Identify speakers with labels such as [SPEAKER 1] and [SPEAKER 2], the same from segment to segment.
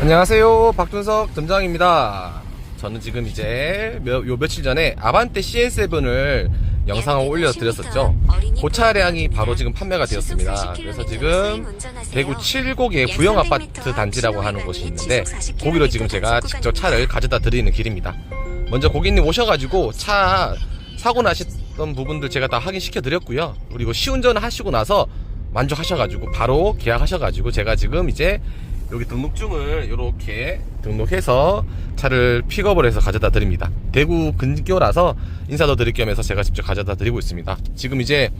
[SPEAKER 1] 안녕하세요. 박준석 점장입니다. 저는 지금 이제 몇, 요 며칠 전에 아반떼 CN7을 영상을 올려드렸었죠. 그 차량이 바로 지금 판매가 되었습니다. 그래서 지금 대구 칠곡의 부영 아파트 단지라고 하는 곳이 있는데 거기로 지금 제가 직접 차를 가져다 드리는 길입니다. 먼저 고객님 오셔가지고 차 사고 나셨던 부분들 제가 다 확인시켜 드렸고요. 그리고 시운전을 하시고 나서 만족하셔가지고 바로 계약하셔가지고 제가 지금 이제 여기 등록증을 이렇게 등록해서 차를 픽업을 해서 가져다 드립니다. 대구 근교라서 인사도 드릴 겸해서 제가 직접 가져다 드리고 있습니다. 지금 이제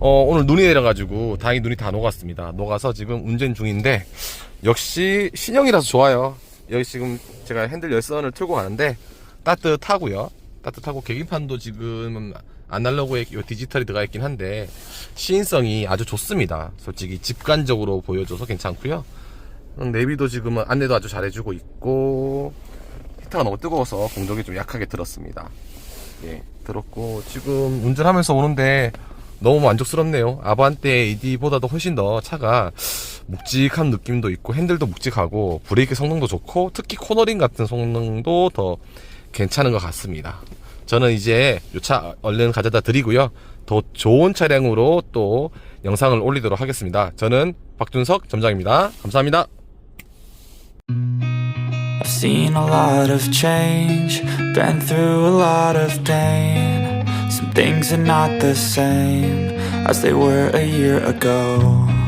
[SPEAKER 1] 어, 오늘 눈이 내려가지고 다행히 눈이 다 녹았습니다. 녹아서 지금 운전 중인데 역시 신형이라서 좋아요. 여기 지금 제가 핸들 열선을 틀고 가는데 따뜻하고요. 따뜻하고 계기판도 지금 아날로그에 요 디지털이 들어가 있긴 한데 시인성이 아주 좋습니다. 솔직히 직관적으로 보여줘서 괜찮고요. 음, 내비도 지금 안내도 아주 잘해주고 있고 히터가 너무 뜨거워서 공정이 좀 약하게 들었습니다. 예, 들었고 지금 운전하면서 오는데 너무 만족스럽네요. 아반떼 AD보다도 훨씬 더 차가 묵직한 느낌도 있고 핸들도 묵직하고 브레이크 성능도 좋고 특히 코너링 같은 성능도 더 괜찮은 것 같습니다. 저는 이제 이차 얼른 가져다 드리고요. 더 좋은 차량으로 또 영상을 올리도록 하겠습니다. 저는 박준석 점장입니다. 감사합니다.
[SPEAKER 2] I've seen a lot of change, been through a lot of pain. Some things are not the same as they were a year ago.